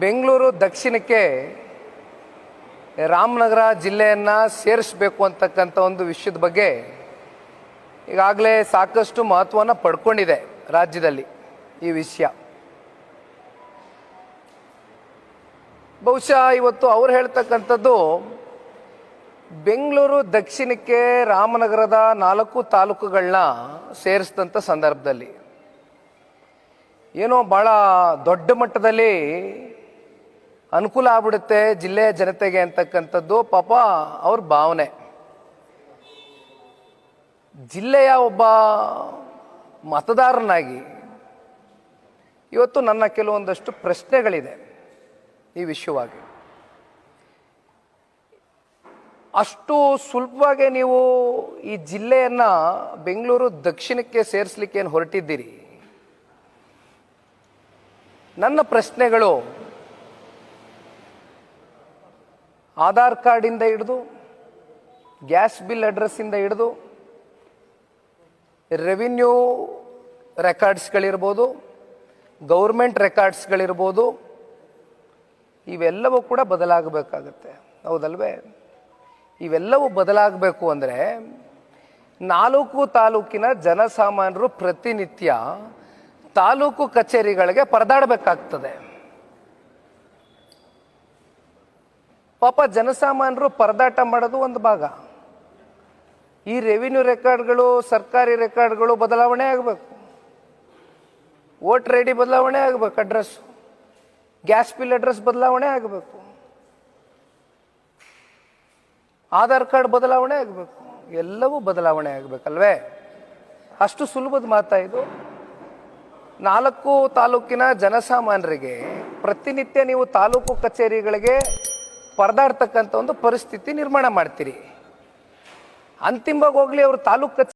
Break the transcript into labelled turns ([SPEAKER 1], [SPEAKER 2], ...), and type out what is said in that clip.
[SPEAKER 1] ಬೆಂಗಳೂರು ದಕ್ಷಿಣಕ್ಕೆ ರಾಮನಗರ ಜಿಲ್ಲೆಯನ್ನು ಸೇರಿಸಬೇಕು ಅಂತಕ್ಕಂಥ ಒಂದು ವಿಷಯದ ಬಗ್ಗೆ ಈಗಾಗಲೇ ಸಾಕಷ್ಟು ಮಹತ್ವವನ್ನು ಪಡ್ಕೊಂಡಿದೆ ರಾಜ್ಯದಲ್ಲಿ ಈ ವಿಷಯ. ಬಹುಶಃ ಇವತ್ತು ಅವ್ರು ಹೇಳ್ತಕ್ಕಂಥದ್ದು ಬೆಂಗಳೂರು ದಕ್ಷಿಣಕ್ಕೆ ರಾಮನಗರದ ನಾಲ್ಕು ತಾಲೂಕುಗಳನ್ನ ಸೇರಿಸಿದಂಥ ಸಂದರ್ಭದಲ್ಲಿ. ಏನೋ ಭಾಳ ದೊಡ್ಡ ಮಟ್ಟದಲ್ಲಿ ಅನುಕೂಲ ಆಗ್ಬಿಡುತ್ತೆ ಜಿಲ್ಲೆಯ ಜನತೆಗೆ ಅಂತಕ್ಕಂಥದ್ದು, ಪಾಪ ಅವ್ರ ಭಾವನೆ. ಜಿಲ್ಲೆಯ ಒಬ್ಬ ಮತದಾರನಾಗಿ ಇವತ್ತು ನನ್ನ ಕೆಲವೊಂದಷ್ಟು ಪ್ರಶ್ನೆಗಳಿದೆ ಈ ವಿಷಯವಾಗಿ ಅಷ್ಟು ಸುಲಭವಾಗಿ ನೀವು ಈ ಜಿಲ್ಲೆಯನ್ನು ಬೆಂಗಳೂರು ದಕ್ಷಿಣಕ್ಕೆ ಸೇರಿಸ್ಲಿಕ್ಕೆ ಏನು ಹೊರಟಿದ್ದೀರಿ? ನನ್ನ ಪ್ರಶ್ನೆಗಳು ಆಧಾರ್ ಕಾರ್ಡಿಂದ ಹಿಡಿದು, ಗ್ಯಾಸ್ ಬಿಲ್ ಅಡ್ರೆಸ್ಸಿಂದ ಹಿಡಿದು ರೆವಿನ್ಯೂ ರೆಕಾರ್ಡ್ಸ್ಗಳಿರ್ಬೋದು ಗೌರ್ಮೆಂಟ್ ರೆಕಾರ್ಡ್ಸ್ಗಳಿರ್ಬೋದು ಇವೆಲ್ಲವೂ ಕೂಡ ಬದಲಾಗಬೇಕಾಗತ್ತೆ. ಹೌದಲ್ವೇ? ಇವೆಲ್ಲವೂ ಬದಲಾಗಬೇಕು ಅಂದರೆ ನಾಲ್ಕು ತಾಲೂಕಿನ ಜನಸಾಮಾನ್ಯರು ಪ್ರತಿನಿತ್ಯ ತಾಲೂಕು ಕಚೇರಿಗಳಿಗೆ ಪರದಾಡಬೇಕಾಗ್ತದೆ. ಪಾಪ ಜನಸಾಮಾನ್ಯರು ಪರದಾಟ ಮಾಡೋದು ಒಂದು ಭಾಗ. ಈ ರೆವಿನ್ಯೂ ರೆಕಾರ್ಡ್ಗಳು ಸರ್ಕಾರಿ ರೆಕಾರ್ಡ್ಗಳು ಬದಲಾವಣೆ ಆಗಬೇಕು. ವೋಟರ್ ಐ ಡಿ ಬದಲಾವಣೆ ಆಗಬೇಕು ಅಡ್ರೆಸ್ ಗ್ಯಾಸ್ ಬಿಲ್ ಅಡ್ರೆಸ್ ಬದಲಾವಣೆ ಆಗಬೇಕು. ಆಧಾರ್ ಕಾರ್ಡ್ ಬದಲಾವಣೆ ಆಗಬೇಕು. ಎಲ್ಲವೂ ಬದಲಾವಣೆ ಆಗಬೇಕಲ್ವೇ? ಅಷ್ಟು ಸುಲಭದ ಮಾತಾ ಇದು. ನಾಲ್ಕು ತಾಲೂಕಿನ ಜನಸಾಮಾನ್ಯರಿಗೆ ಪ್ರತಿನಿತ್ಯ ನೀವು ತಾಲೂಕು ಕಚೇರಿಗಳಿಗೆ ಪರದಾಡ್ತಕ್ಕಂಥ ಒಂದು ಪರಿಸ್ಥಿತಿ ನಿರ್ಮಾಣ ಮಾಡ್ತೀರಿ. ಅಂತಿಮವಾಗಿ ಹೋಗ್ಲಿ ಅವರು ತಾಲೂಕು